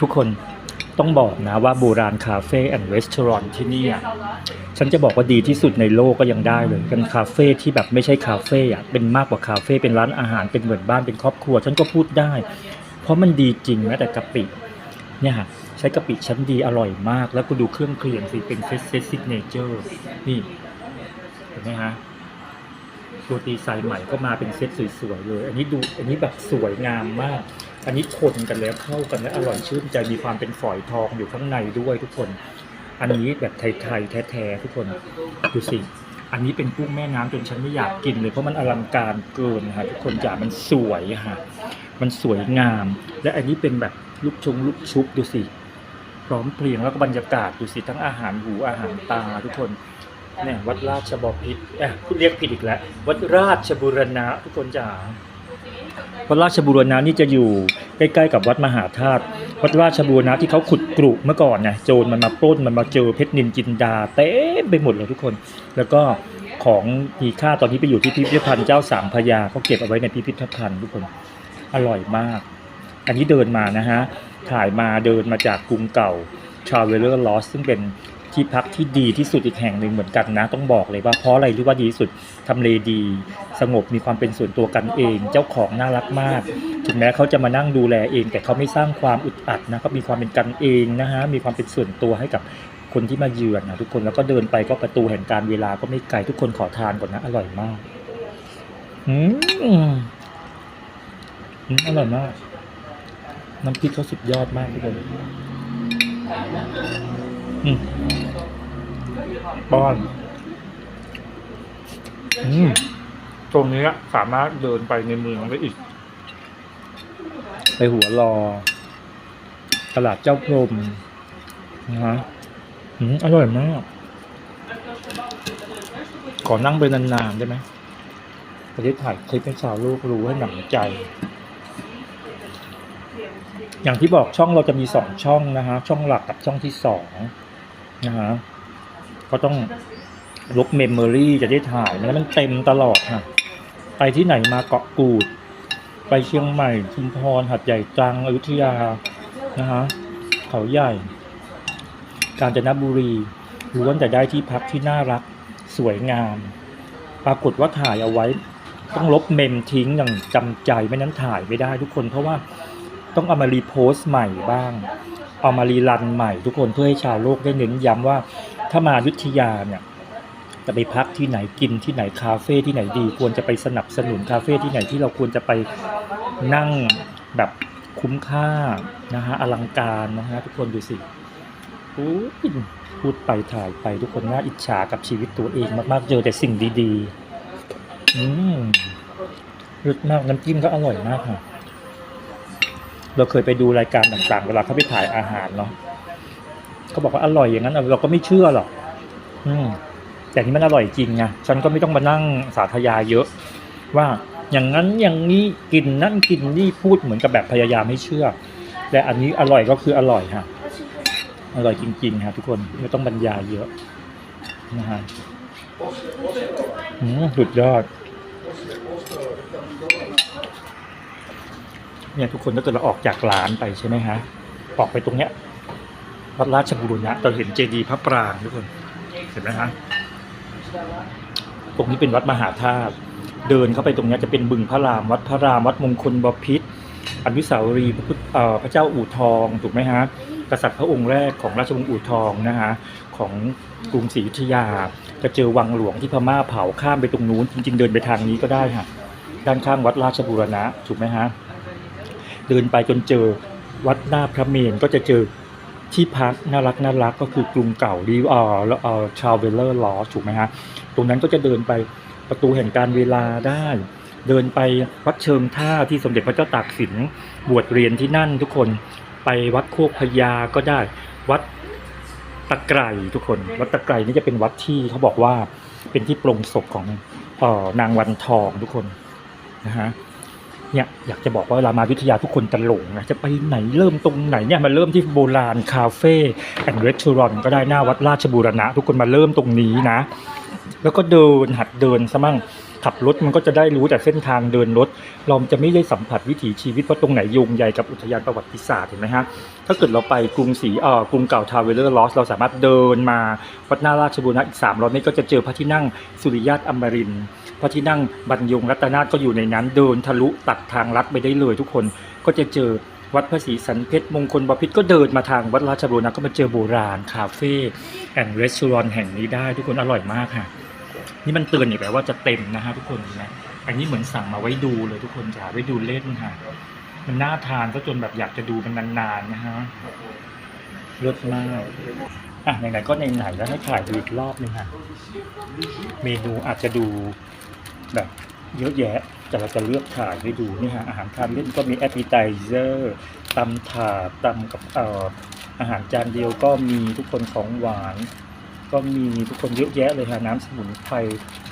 ทุกคนต้องบอกนะว่าโบราณคาเฟ่แอนด์รีสอร์ทที่นี่อะฉันจะบอกว่าดีที่สุดในโลกก็ยังได้เลยเป็นคาเฟ่ที่แบบไม่ใช่คาเฟ่อะเป็นมากกว่าคาเฟ่เป็นร้านอาหารเป็นเหมือนบ้านเป็นครอบครัว ฉันก็พูดได้ เพราะมันดีจริงแม้แต่กะปิเนี่ยค่ะใช้กะปิชั้นดีอร่อยมาก แล้วก็ดูเครื่องเคียงสิเป็นเฟสเซซิกเนเจอร์นี่เห็นไหมฮะ โรตีสายใหม่ก็มาเป็นเซตสวยๆเลย อันนี้ดูอันนี้แบบสวยงามมาก อันนี้คนกันแล้วเข้ากันและอร่อยชื่นใจมีความเป็นฝอยทองอยู่ข้างในด้วยทุกคน อันนี้แบบไทยๆแท้ๆทุกคนดูสิอันนี้เป็นกุ้งแม่น้ำจนฉันไม่อยากกินเลยเพราะมันอลังการเกินค่ะทุกคนจ๋ามันสวยค่ะมันสวยงาม และอันนี้เป็นแบบลูกชงลูกชุบดูสิพร้อมเพรียงแล้วก็บรรยากาศดูสิทั้งอาหารหูอาหารตาทุกคน เนี่ยวัดราชบพิตรเอ๊ะเรียกผิดอีกแล้ว วัดราชบุรณะทุกคนจ๋าวัดราชบุรณะนี่จะอยู่ใกล้ๆกับวัดมหาธาตุวัดราชบุรณะที่เขาขุดกรุเมื่อก่อนเนี่ยโจรมันมาปล้นมันมาเจอเพชรนินจินดาเต็มไปหมดเลยทุกคน แล้วก็ของมีค่าตอนนี้ไปอยู่ที่พิพิธภัณฑ์เจ้าสามพระยาเขาเก็บเอาไว้ในพิพิธภัณฑ์ทุกคนอร่อยมาก อันนี้เดินมานะฮะถ่ายมาเดินมาจากกรุงเก่า Traveler Lost ซึ่งเป็น ที่พักที่ดีที่สุดอีกแห่งหนึ่งเหมือนกันนะ ต้องบอกเลยว่าเพราะอะไรรู้ว่าดีที่สุดทำเลดี สงบมีความเป็นส่วนตัวกันเอง เจ้าของน่ารักมาก ถึงแม้เขาจะมานั่งดูแลเอง แต่เขาไม่สร้างความอึดอัดนะเขามีความเป็นกันเองนะฮะมีความเป็นส่วนตัวให้กับคนที่มาเยือนนะทุกคนแล้วก็เดินไปก็ประตูแห่งการเวลาก็ไม่ไกลทุกคนขอทานก่อนนะ อร่อยมากอืมอร่อยมาก น้ำพริกเขาสุดยอดมากทุกคน ป้อนอืมตรงนี้สามารถเดินไปในเมืองได้อีก ไปหัวรอ ตลาดเจ้าพรมนะฮะอร่อยมากขอนั่งไปนานๆได้ไหมจะได้ถ่ายคลิปให้ชาวโลกรู้ให้หนำใจ อย่างที่บอกช่องเราจะมีสองช่องนะฮะ ช่องหลักกับช่องที่สอง นะฮะก็ต้องลบเมมโมรี่จะได้ถ่ายไม่งั้นมันเต็มตลอดฮะไปที่ไหนมาเกาะกูด ไปเชียงใหม่ชุมพรหัดใหญ่ตรังอยุธยานะฮะเขาใหญ่ กาญจนบุรีล้วนแต่ได้ที่พักที่น่ารักสวยงาม ปรากฏว่าถ่ายเอาไว้ ต้องลบเมมทิ้งอย่างจำใจไม่นั้นถ่ายไม่ได้ทุกคนเพราะว่าต้องเอามารีโพสต์ใหม่บ้าง เอามารีรันใหม่ทุกคนเพื่อให้ชาวโลกได้เน้นย้ำว่า ถ้ามายุทธยาเนี่ยจะไปพักที่ไหนกินที่ไหนคาเฟ่ที่ไหนดี ควรจะไปสนับสนุนคาเฟ่ที่ไหนที่เราควรจะไปนั่งแบบคุ้มค่านะฮะอลังการนะฮะทุกคนดูสิโอ้พูดไปถ่ายไปทุกคนน่าอิจฉากับชีวิตตัวเองมากๆเจอแต่สิ่งดีๆ อืมรสมากน้ำจิ้มก็อร่อยมากค่ะ เราเคยไปดูรายการต่างๆ เวลาเขาไปถ่ายอาหารเนาะเขาบอกว่าอร่อยอย่างนั้นเราก็ไม่เชื่อหรอกอืมแต่นี่มันอร่อยจริงไงฉันก็ไม่ต้องมานั่งสาธยายเยอะ ว่าอย่างนั้นอย่างนี้กินนั่นกินนี่พูดเหมือนกับแบบพยายามให้เชื่อ แต่อันนี้อร่อยก็คืออร่อยฮะอร่อยจริงๆฮะทุกคนไม่ต้องบรรยายเยอะนะฮะอืมสุดยอด เนี่ยทุกคนถ้าเกิดเราออกจากร้านไปใช่ไหมฮะออกไปตรงเนี้ยวัดราชบุรณะเราเห็นเจดีย์พระปรางทุกคนเห็นไหมฮะตรงนี้เป็นวัดมหาธาตุเดินเข้าไปตรงนี้จะเป็นบึงพระราม วัดพระรามวัดมงคลบพิตรอนุสาวรีย์พระพุทธเอ่อพระเจ้าอู่ทองถูกไหมฮะกษัตริย์พระองค์แรกของราชวงศ์อู่ทองนะฮะของกรุงศรีอยุธยา จะเจอวังหลวงที่พม่าเผาข้ามไปตรงนู้นจริง ๆ เดินไปทางนี้ก็ได้ค่ะด้านข้างวัดราชบูรณะถูกไหมฮะ เดินไปจนเจอวัดหน้าพระเมรุก็จะเจอที่พักน่ารักน่ารักก็คือกรุงเก่ารีเอ่อเอ่อทราเวลเลอร์ลอถูกไหมฮะตรงนั้นก็จะเดินไปประตูแห่งการเวลาได้ เดินไปวัดเชิงท่าที่สมเด็จพระเจ้าตากสินบวชเรียนที่นั่นทุกคนไปวัดโคกพญาก็ได้วัดตะไคร่ทุกคน วัดตะไคร่นี่จะเป็นวัดที่เขาบอกว่าเป็นที่ปลงศพของเอ่อนางวันทองทุกคนนะฮะ เนี่ยอยากจะบอกว่าเวลามาวิทยาทุกคนจะหลงนะจะไปไหนเริ่มตรงไหนเนี่ยมาเริ่มที่โบราณคาเฟ่แอนด์รีสอร์ทก็ได้หน้าวัดราชบูรณะ ทุกคนมาเริ่มตรงนี้นะ แล้วก็เดินหัดเดินซะมั่ง ขับรถมันก็จะได้รู้แต่เส้นทางเดินรถ เราจะไม่ได้สัมผัสวิถีชีวิตว่าตรงไหนยุงใหญ่กับอุทยานประวัติศาสตร์เห็นไหมฮะถ้าเกิดเราไปกรุงศรีเอ่อกรุงเก่าทาวเวลเลอร์ลอสเราสามารถเดินมาวัดหน้าราชบูรณะอีก300เมตรก็จะเจอพระที่นั่งสุริยาตอมรินพระที่นั่งบรรยงรัตนาถก็อยู่ในนั้นเดินทะลุตัดทางลัดไปได้เลย ทุกคนก็จะเจอวัดพระศรีสันเพชรมงคลบพิตรก็เดินมาทางวัดราชบูรณะก็มาเจอโบราณคาเฟ่แอนด์รีสอร์ทแห่งนี้ได้ทุกคนอร่อยมากค่ะ นี่มันเตือนอีกแล้วว่าจะเต็มนะฮะทุกคนเห็นะอันนี้เหมือนสั่งมาไว้ดูเลยทุกคนจ๋าไว้ดูเล่นค่ะมันน่าทานก็จนแบบอยากจะดูมันนานๆนะฮะเลิศมากอะไหนๆก็ไหนๆแล้วให้ถ่ายดูอีกรอบนึงค่ะเมนูอาจจะดูแบบเยอะแยะแต่เราจะเลือกถ่ายให้ดูนี่ฮะอาหารทานเล่นก็มีแอปเปิลไ z เซอร์ตำถาดตำกับอ่ออาหารจานเดียวก็มีทุกคนของหวาน ก็มีทุกคนเยอะแยะเลยฮะน้ำสมุนไพร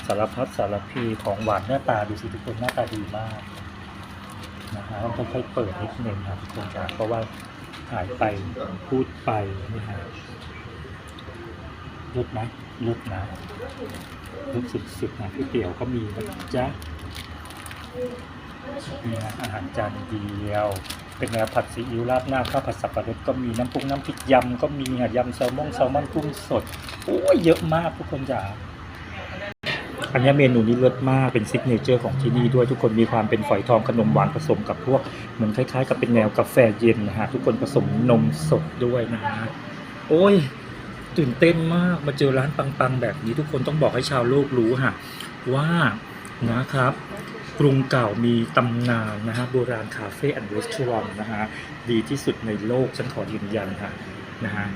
สารพัดสารพีของหวานหน้าตาดูสิทุกคนหน้าตาดีมากนะฮะต้องค่อยๆเปิดนิดนึงครับทุกคนจ้ะเพราะว่าถ่ายไปพูดไปนี่ฮะลดไหมลดนะลุดสุดๆนะก๋วยเตี๋ยวก็มีนะจ๊ะนี่ฮะอาหารจานเดียว เป็นแนวผัดซีอิ๊วราดหน้าข้าวผัดสับปะรดก็มีน้ำปุ้งน้ำพริกยำก็มีอะยำแซลมอนแซลมอนกุ้งสดโอ้ยเยอะมากทุกคนจ๋าอันนี้เมนูนี้เลิศมากเป็นซิกเนเจอร์ของที่นี่ด้วยทุกคนมีความเป็นฝอยทองขนมหวานผสมกับพวกเหมือนคล้ายๆ กับเป็นแนวกาแฟเย็นนะฮะทุกคนผสมนมสดด้วยนะฮะโอ้ยตื่นเต้นมากมาเจอร้านปังๆแบบนี้ทุกคนต้องบอกให้ชาวโลกรู้ค่ะว่านะครับ กรุงเก่ามีตำนานนะฮะโบราณคาเฟ่แอนด์รีสอร์ทนะฮะดีที่สุดในโลกฉันขอยืนยันค่ะนะฮะ